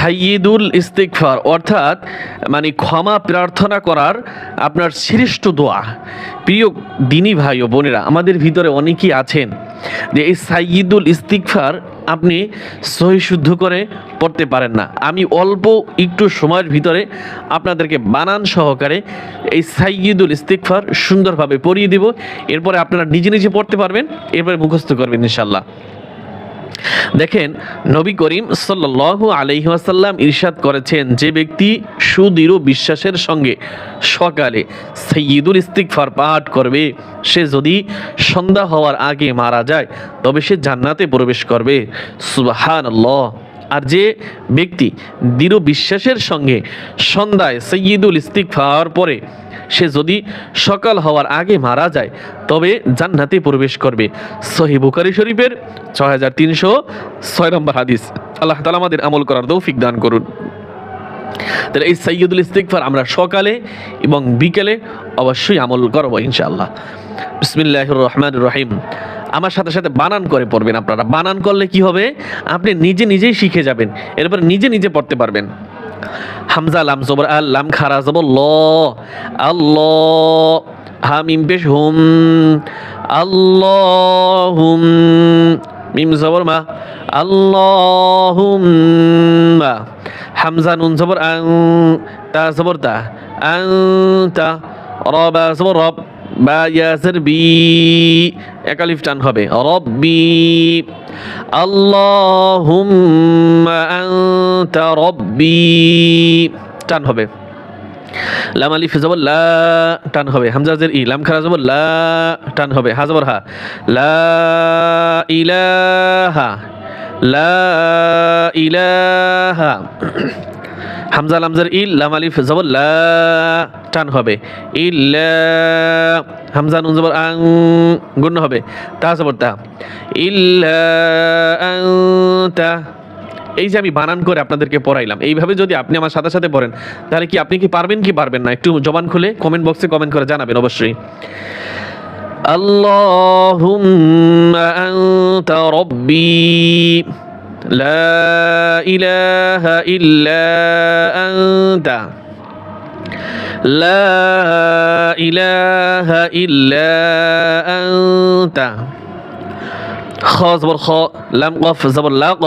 সাইয়দুল ইস্তিকফার অর্থাৎ মানে ক্ষমা প্রার্থনা করার আপনার শ্রেষ্ঠ দোয়া। প্রিয় দিনী ভাই ও বোনেরা, আমাদের ভিতরে অনেকেই আছেন যে এই সাইয়দুল ইস্তিকফার আপনি সহি শুদ্ধ করে পড়তে পারেন না। আমি অল্প একটু সময়ের ভিতরে আপনাদেরকে বানান সহকারে এই সাইয়দুল ইস্তিকফার সুন্দরভাবে পড়িয়ে দিব। এরপরে আপনারা নিজে নিজে পড়তে পারবেন, এরপরে মুখস্থ করবেন ইনশাল্লাহ দেখেন, নবী করিম সাল্লাল্লাহু আলাইহি ওয়াসাল্লাম ইরশাদ করেছেন যে ব্যক্তি সুদৃঢ় বিশ্বাসের সঙ্গে সকালে সৈয়দুল ইস্তিগফার পাঠ করবে, সে যদি সন্ধ্যা হওয়ার আগে মারা যায়, তবে সে জান্নাতে প্রবেশ করবে। সুবহানাল্লাহ। আর যে ব্যক্তি দৃঢ় বিশ্বাসের সঙ্গে সন্ধ্যায় সৈয়দুল ইস্তিগফার পরে সে যদি সকাল হওয়ার আগে মারা যায়, তবে জান্নাতে প্রবেশ করবে। সহি বুখারি শরীফের ছয় হাজার তিনশো ছয় নম্বর হাদিস। আল্লাহ তালা আমাদের আমল করার তৌফিক দান করুন। তাহলে এই সৈয়দুল ইস্তিকফার আমরা সকালে এবং বিকেলে অবশ্যই আমল করব ইনশাআল্লাহ। বিসমিল্লাহ রহমান রহিম। আমার সাথে সাথে বানান করে পড়বেন আপনারা। বানান করলে কি হবে? আপনি নিজে নিজেই শিখে যাবেন। এরপর নিজে নিজে পড়তে পারবেন। হামজা লাম জবর আল, লাম খারা জবর ল। আল্লাহ হা মিম পেশ হুম। আল্লাহুম, মিম জবর মা। আল্লাহুম্মা, হামজা নুন জবর আং তা জবর তা আং তা রবা জবর রব। বা ইয়াসের বি একালিফ টান হবে। রব্বি, আল্লাহুম্মা আনতা রব্বি, টান হবে। লাম আলিফ জবর লা টান হবে। হামজাজের ই, লাম খারা জবর লা টান হবে। হা জবর হা লা ইলাহা লা ইলাহা। হামজা লামজার ইল লাম আলিফ জবর লা টান হবে ইল্লা হামজা নুন জবর আং গুণ হবে তা জবর তা ইল্লা আনতা এই যে আমি বানান করে আপনাদেরকে পড়াইলাম এইভাবে যদি আপনি আমার সাথে সাথে পড়েন তাহলে কি আপনি কি পারবেন কি পারবেন না একটু জবান খুলে কমেন্ট বক্সে কমেন্ট করে জানাবেন অবশ্যই اللهم أنت ربي لا إله إلا أنت. لا إله إلا أنت. خاء زبر خاء لم قف زبر لاق.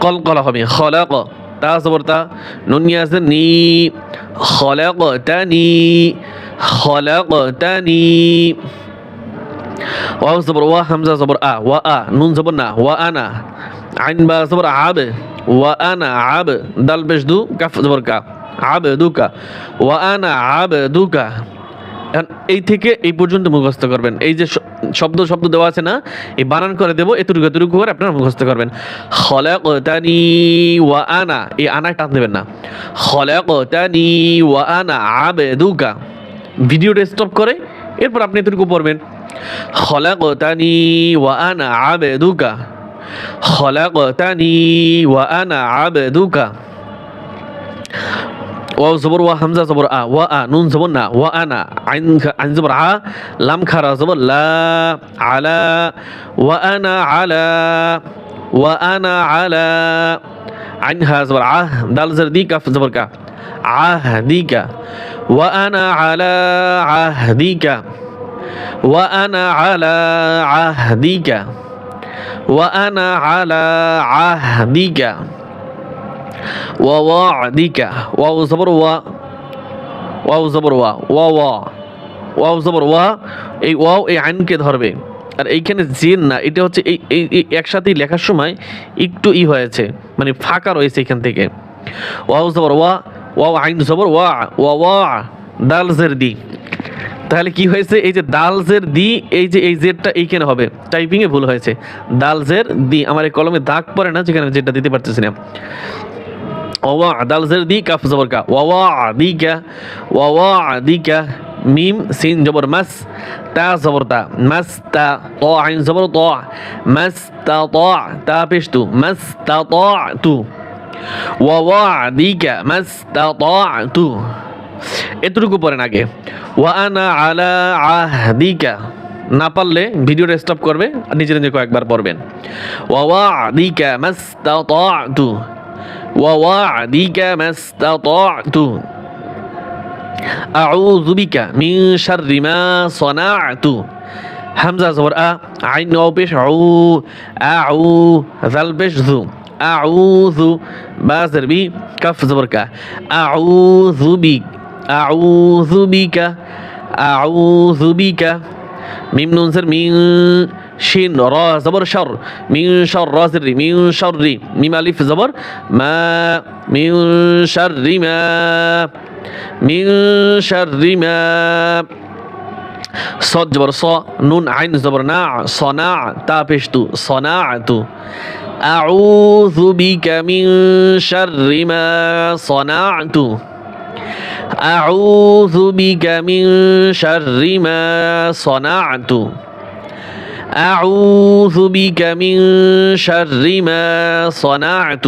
قل قل خمي خلاق. تا زبر تا نون يزني خلاق تاني. خلاق تاني. واو زبر وا همزة زبر آ وآ آ نون زبر نا وا أنا. عين با زبر عاب أنا عاب. دل بجدو كف زبر كا দু কাফ জবর কা আব দুকা ওয়া আনা আব দুকা এই থেকে এই পর্যন্ত মুখস্থ করবেন। এই যে শব্দ শব্দ দেওয়া আছে না, এই বানান করে দেবো, এতটুকু এতটুকু করে আপনারা মুখস্থ করবেন। খলাকতানি ওয়া আনা, এই আনা টান দেবেন না। খলাকতানি ওয়া আনা আবেদুকা। ভিডিওটা স্টপ করে, এরপর আপনি এতটুকু পড়বেন। খলাকতানি ওয়া আনা আবেদুকা। খলাকতানি ওয়া আনা আবেদুকা। ওয়াও জবর ওয়া হামজা জবর আ ওয়া আ নুন জবর না ওয়া আনা আইন খা- আইন জবর আ লাম খারা জবর লা আলা ওয়া আনা আলা ওয়া আনা আলা আইন হা জবর আহ দাল জর দি কাফ জবর কা আহ দি কা ওয়া আনা কা ওয়া আনা আলা আহ দি কা ওয়া জবর ওয়া ওয়াও জবর ওয়া ওয়া ওয়া ওয়াও জবর ওয়া এই ওয়াও এই আইনকে ধরবে। আর এইখানে জেন না, এটা হচ্ছে এই এই একসাথেই লেখার সময় একটু ই হয়েছে মানে ফাঁকা রয়েছে এখান থেকে। ওয়াও জবর ওয়া ওয়াও আইন জবর ওয়া ওয়া ওয়া দাল জের দি। তাহলে কি হয়েছে? এই যে দাল জের দি, এই যে, এই জেডটা এইখানে হবে। টাইপিং এ ভুল হয়েছে। দাল জের দি। আমার এই কলমে দাগ পড়ে না, যেখানে যেটা দিতে পারতেছি না। ওয়া দাল জের দি কাফ জবর কা ওয়া দিকা ওয়া দিকা মিম সিন জবর মাস তা জবর তা মাস তা ত আইন জবর ত মাস তা ত তা পেশ তু মাস তা ত তু ওয়া দিকা মাস তা ত তু এতটুকু পড়েন আগে। ওয়া আনা আলা আহদিকা না পারলে ভিডিওটা স্টপ করবে আর নিজে নিজে কয়েকবার পড়বেন। ওয়া দিকা মাস তা তু ووعدك ما استطعت أعوذ بك من شر ما صنعت. حمزة زبر أ عين أو بيش عو أعو ذل بيش ذو. أعوذ بازر بي كف زبر كا أعوذ بك أعوذ بك أعوذ بك. ميم نون زر مين شين را زبر شر من شر رازر من شر ميم ألف زبر ما من شر ما من شر ما. صاد جبر صا نون عين زبر ناع صناع تابشتو صناعتو أعوذ بك من شر ما صنعت أعوذ بك من شر ما صنعت أعوذ بك من شر ما صنعت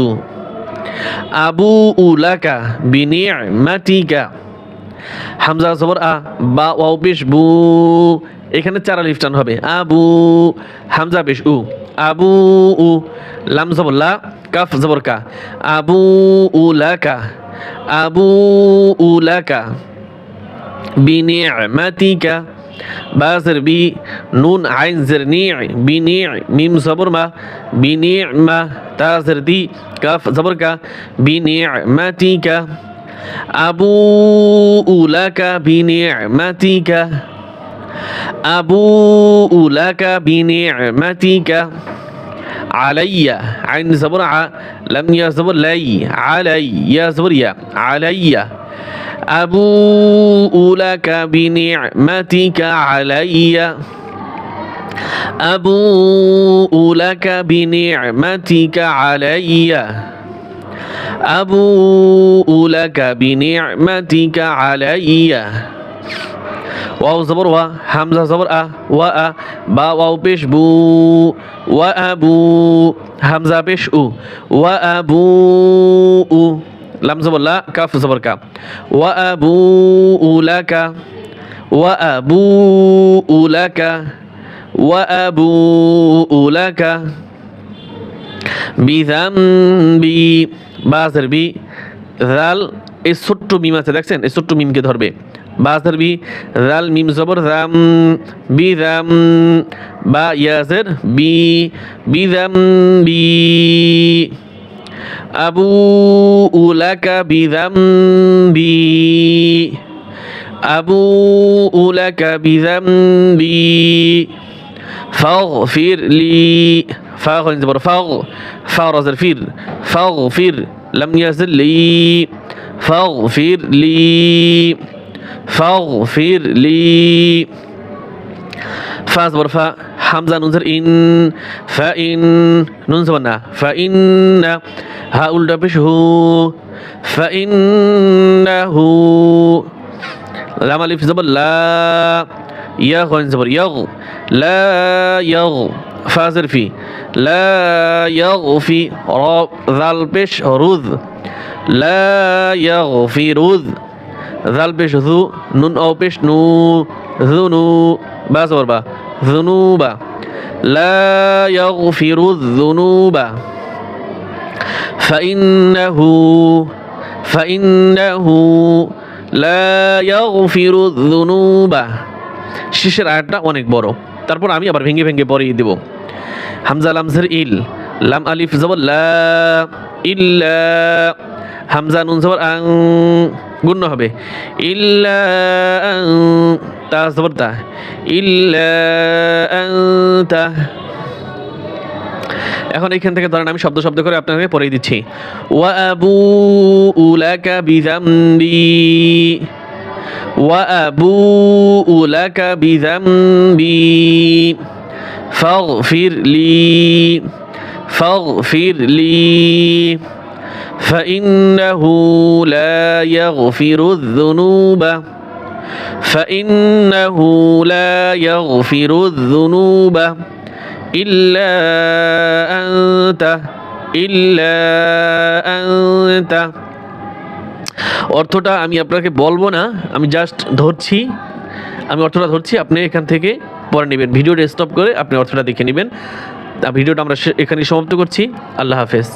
أبوء لك بنعمتك হামজা জবর আ বা ওয়াও পেশ বু এখানে চার আলিফ টান হবে আবু হামজা পেশ উ আবু উ লাম জবর লা কাফ জবর কা আবু উ লাকা আবু উ লাকা বিনি'মাতিকা بازر بي نون عين زرنيع بنيع ميم زبر ما بنيع ما تازر دي كاف زبر كا بنعمتك أبوء لك بنعمتك أبوء لك كا علي عين زبرعة لم يزبر لي علي يا زبريا علي. أبوء لك بنعمتك علي. أبوء لك بنعمتك علي. أبوء لك بنعمتك علي. واو زبر و حمزة زبر أ و أ. با واو بيش بو. وأبو حمزة بيش أو. লাম লামজবল্লা কাফ জবর কা ওয়া আবু উলাকা, ওয়া আবু উলাকা, ওয়া আবু উলাকা বিধাম্বি বাজার বি রাল এই ছোট্ট মিম আছে, দেখছেন? এই ছোট্ট মিমকে ধরবে। বাজার বি রাল মিম জবর রাম বি রাম বা, ইয়াজের বি বি রাম বি أبوء لك بذنبي. أبوء لك بذنبي. فاغفر لي. فاغ. فاغفر فاغ فاغفر فاغفر. لم يزل لي. فاغفر لي. فاغفر لي. فاصبر فا حمزة নুনজের إن فإن ইন ونا. فإن هؤلاء بشه فإنه لما لف زبر لا يغ ফা ইন না হু লাম আলিফ জবর লা ইয়া গন জবর ইয়াগ লা ইয়াগ فازر في لا يغفي ذا ذو نون أو بش نو ذو نو بس وربا ذنوب لا يغفر الذنوب فإنه فإنه لا يغفر الذنوب শেষের আয়াতটা অনেক বড় তারপর আমি আবার ভেঙে ভেঙে পড়িয়ে দেব হামজা লামজের ইল লাম আলিফ জবর লা ইল্লা হামজা নুন জবর আং গুণ্য হবে ইল্লা আং তা জবর তা ইল্লা আংতা এখন এখান থেকে ধরেন আমি শব্দ শব্দ করে আপনাকে পড়িয়ে দিচ্ছি ওয়া আবু উলাকা বিজাম্বি وأبوء لك بذنبي فاغفر لي فاغفر لي فإنه لا يغفر الذنوب فإنه لا يغفر الذنوب إلا أنت إلا أنت অর্থটা আমি আপনাকে বলবো না আমি জাস্ট ধরছি আমি অর্থটা ধরছি আপনি এখান থেকে পরে নেবেন ভিডিওটা স্টপ করে আপনি অর্থটা দেখে নেবেন ভিডিওটা আমরা এখানে সমাপ্ত করছি আল্লাহ হাফেজ